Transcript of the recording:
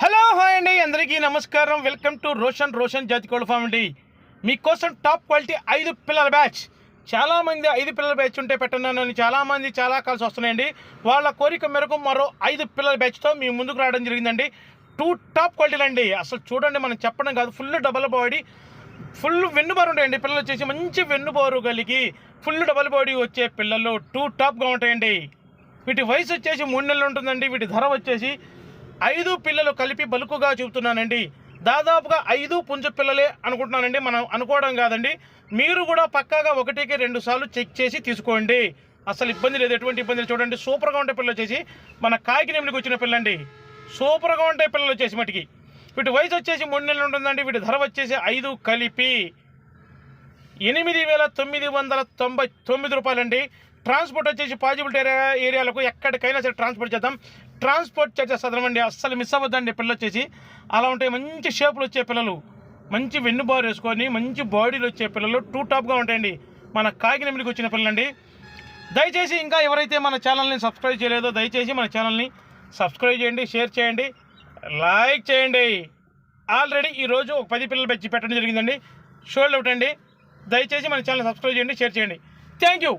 Hello hi అండి. అందరికీ నమస్కారం. వెల్కమ్ టు రోషన్ రోషన్ జాతి కోళ్ళ ఫామ్ అండి. మీకోసం టాప్ క్వాలిటీ ఐదు పిల్లల బ్యాచ్. చాలామంది ఐదు పిల్లల బ్యాచ్ ఉంటే పెట్టన్నాను అని చాలామంది చాలా కాల్స్ వస్తున్నాయండి. వాళ్ళ కోరిక మేరకు మరో ఐదు పిల్లల బ్యాచ్తో మీ ముందుకు రావడం జరిగిందండి. టూ టాప్ క్వాలిటీలు అండి. అసలు చూడండి మనం చెప్పడం కాదు. ఫుల్ డబల్ బాడీ ఫుల్ వెన్నుబారు ఉంటాయండి. పిల్లలు వచ్చేసి మంచి వెన్నుబారు కలిగి ఫుల్ డబల్ బాడీ వచ్చే పిల్లలు టూ టాప్గా ఉంటాయండి. వీటి వయసు వచ్చేసి మూడు నెలలు ఉంటుందండి. వీటి ధర వచ్చేసి ఐదు పిల్లలు కలిపి బలుకుగా చూపుతున్నానండి దాదాపుగా ఐదు పుంజ పిల్లలే అనుకుంటున్నానండి. మనం అనుకోవడం కాదండి. మీరు కూడా పక్కాగా ఒకటికి రెండు సార్లు చెక్ చేసి తీసుకోండి. అసలు ఇబ్బంది లేదు. ఎటువంటి ఇబ్బంది లేదు. చూడండి సూపర్గా ఉండే పిల్లలు వచ్చేసి మన కాకి నెమిలికి వచ్చిన పిల్లండి. సూపర్గా ఉండే పిల్లలు వచ్చేసి మటుకి. వీటి వయసు వచ్చేసి మూడు నెలలు ఉంటుందండి. వీటి ధర వచ్చేసి ఐదు కలిపి ఎనిమిది వేల తొమ్మిది వందల తొంభై తొమ్మిది రూపాయలండి. ట్రాన్స్పోర్ట్ వచ్చేసి పాజిబిలిటీ ఏరియా ఏరియాలకు ఎక్కడికైనా సరే ట్రాన్స్పోర్ట్ చేద్దాం. ట్రాన్స్పోర్ట్ చార్జెస్ చదవండి అస్సలు మిస్ అవ్వద్దండి పిల్లలు వచ్చేసి. అలా ఉంటాయి మంచి షేపులు వచ్చే పిల్లలు మంచి వెన్నుబారు వేసుకొని మంచి బాడీలు వచ్చే పిల్లలు టూ టాప్గా ఉంటాయండి. మన కాకినమిలికి వచ్చిన పిల్లలండి. దయచేసి ఇంకా ఎవరైతే మన ఛానల్ని సబ్స్క్రైబ్ చేయలేదో దయచేసి మన ఛానల్ని సబ్స్క్రైబ్ చేయండి షేర్ చేయండి లైక్ చేయండి. ఆల్రెడీ ఈరోజు ఒక పది పిల్లలు పెట్టి పెట్టడం జరిగిందండి. షోల్డ్ ఒకటి అండి దయచేసి మన ఛానల్ సబ్స్క్రైబ్ చేయండి షేర్ చేయండి. Thank you.